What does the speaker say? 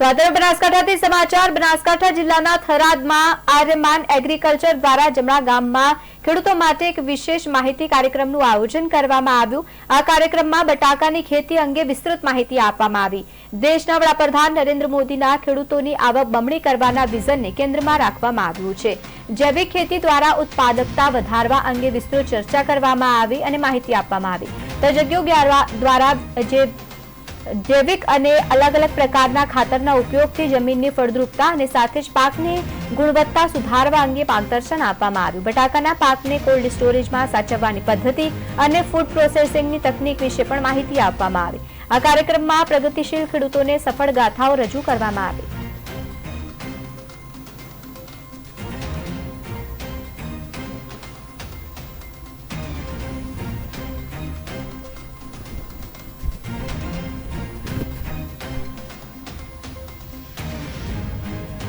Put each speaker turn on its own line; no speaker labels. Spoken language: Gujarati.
તો સમાચાર. બનાસકાંઠા જિલ્લાના થરાદમાં આર્યમાન એગ્રીકલ્ચર દ્વારા જમણા ગામમાં ખેડૂતો માટે એક વિશેષ માહિતી કાર્યક્રમનું આયોજન કરવામાં આવ્યું. આ કાર્યક્રમમાં બટાકાની ખેતી અંગે વિસ્તૃત માહિતી આપવામાં આવી. દેશના વડાપ્રધાન નરેન્દ્ર મોદીના ખેડૂતોની આવક બમણી કરવાના વિઝનને કેન્દ્રમાં રાખવામાં આવ્યું છે. જૈવિક ખેતી દ્વારા ઉત્પાદકતા વધારવા અંગે વિસ્તૃત ચર્ચા કરવામાં આવી અને માહિતી આપવામાં આવી. તજજ્ઞો દ્વારા જે જૈવિક અને અલગ અલગ પ્રકારના ખાતરના ઉપયોગથી જમીનની ફળદ્રુપતા અને સાથે જ પાકની ગુણવત્તા સુધારવા અંગે માર્ગદર્શન આપવામાં આવ્યું. બટાકાના પાકને કોલ્ડ સ્ટોરેજમાં સાચવવાની પદ્ધતિ અને ફૂડ પ્રોસેસિંગની તકનીક વિશે પણ માહિતી આપવામાં આવી. આ કાર્યક્રમમાં પ્રગતિશીલ ખેડૂતોને સફળ ગાથાઓ રજૂ કરવામાં આવી.